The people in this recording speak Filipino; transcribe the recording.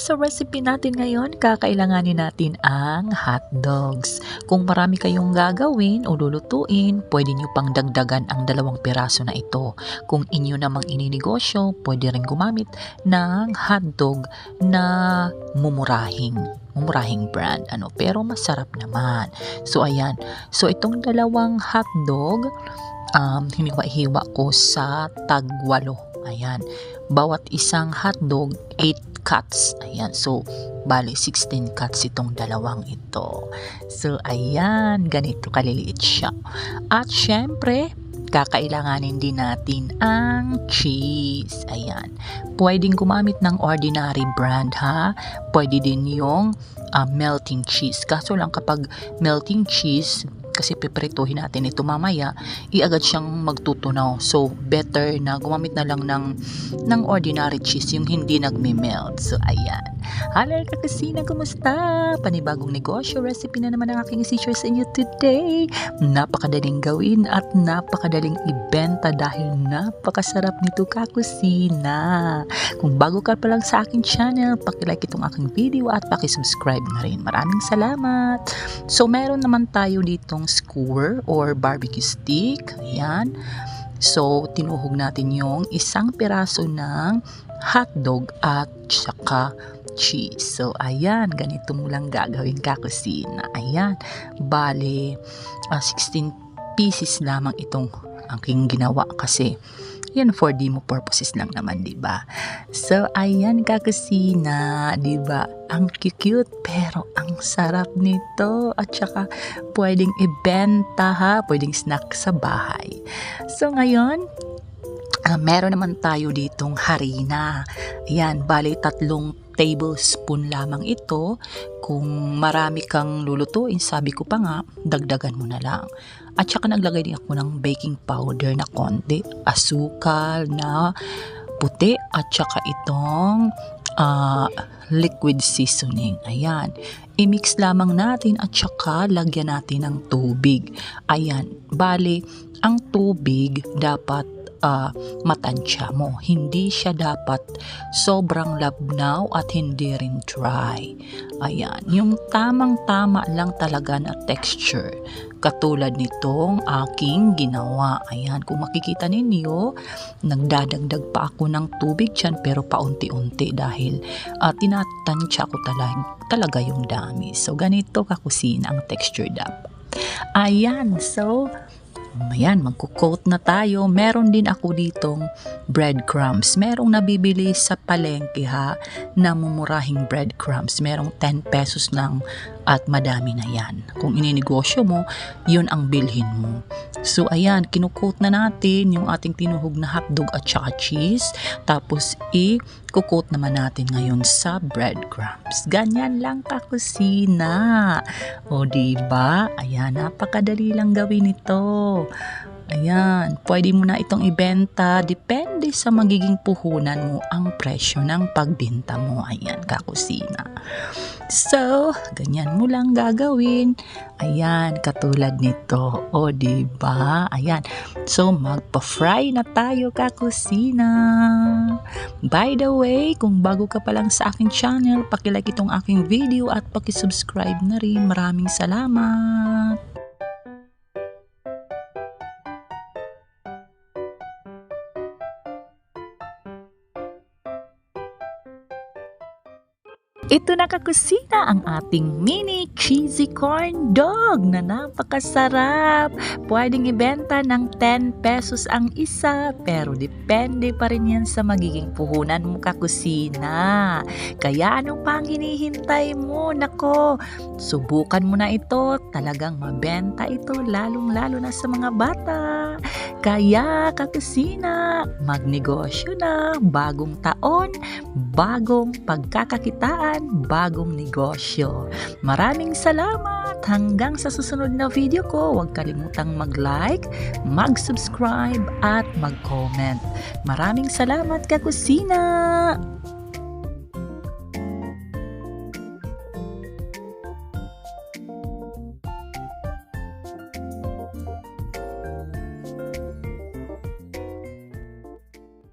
sa recipe natin ngayon, kakailanganin natin ang hot dogs. Kung marami kayong gagawin o lulutuin, pwede nyo pang dagdagan ang dalawang piraso na ito. Kung inyo namang ininegosyo, pwede rin gumamit ng hotdog na mumurahing mumurahing brand ano? Pero masarap naman. So ayan. So itong dalawang hotdog um, hiniwa-hiwa ko sa tagwalo ayan. Bawat isang hotdog 8 cuts. Ayan, so bali 16 cuts itong dalawang ito. So ayan, ganito kaliliit siya. At syempre, kakailanganin din natin ang cheese. Ayan. Pwedeng gumamit ng ordinary brand ha. Pwede din yung uh, melting cheese. Kaso lang kapag melting cheese, kasi piprituhin natin ito mamaya, iagad siyang magtutunaw. So, better na gumamit na lang ng, ng ordinary cheese, yung hindi nagme-melt. So, ayan. Hello, kakasina, kumusta? Panibagong negosyo, recipe na naman ang aking isi-share sa inyo today. Napakadaling gawin at napakadaling ibenta dahil napakasarap nito kakusina. Kung bago ka pa lang sa aking channel, pakilike itong aking video at pakisubscribe na rin. Maraming salamat. So, meron naman tayo ditong skewer or barbecue stick. Ayan. So, tinuhog natin yung isang piraso ng hotdog at saka cheese. So, ayan, ganito mo lang gagawin ka kusina. Ayan, bale, uh, 16 pieces lamang itong aking ginawa kasi yan for demo purposes lang naman, 'di ba? So ayan kakusina, 'di ba? Ang cute pero ang sarap nito at saka pwedeng ibenta ha, pwedeng snack sa bahay. So ngayon, uh, meron naman tayo ditong harina. Ayan, bali tatlong tablespoon lamang ito. Kung marami kang lulutuin, sabi ko pa nga, dagdagan mo na lang. At saka naglagay din ako ng baking powder na konti, asukal na puti at saka itong uh, liquid seasoning. Ayan. I-mix lamang natin at saka lagyan natin ng tubig. Ayan. Bali, ang tubig dapat uh, matansya mo. Hindi siya dapat sobrang labnaw at hindi rin dry. Ayan, yung tamang-tama lang talaga na texture. Katulad nitong aking ginawa. Ayan, kung makikita ninyo, nagdadagdag pa ako ng tubig dyan pero paunti-unti dahil uh, tinatansya ko talaga, talaga yung dami. So, ganito kakusina ang texture dapat. Ayan, so Ayan, magkukoat na tayo. Meron din ako ditong breadcrumbs. Merong nabibili sa palengke ha, na mumurahing breadcrumbs. Merong 10 pesos lang at madami na yan. Kung ininegosyo mo, yun ang bilhin mo. So ayan, kinukot na natin yung ating tinuhog na hotdog at saka cheese. Tapos i-coat naman natin ngayon sa breadcrumbs. Ganyan lang kakusina. O diba? Ayan, napakadali lang gawin ito. Ayan, pwede mo na itong ibenta. Depende sa magiging puhunan mo ang presyo ng pagbenta mo. Ayan, kakusina. So, ganyan mo lang gagawin. Ayan, katulad nito. O, di ba? Ayan. So, magpa-fry na tayo kakusina. By the way, kung bago ka pa lang sa aking channel, pakilike itong aking video at pakisubscribe na rin. Maraming salamat. Ito na kakusina ang ating mini cheesy corn dog na napakasarap. Pwedeng ibenta ng 10 pesos ang isa pero depende pa rin yan sa magiging puhunan mo kakusina. Kaya anong pang hinihintay mo? Nako, subukan mo na ito. Talagang mabenta ito lalong lalo na sa mga bata. Kaya kakusina, magnegosyo na bagong taon, bagong pagkakakitaan bagong negosyo. Maraming salamat! Hanggang sa susunod na video ko, huwag kalimutang mag-like, mag-subscribe at mag-comment. Maraming salamat kakusina!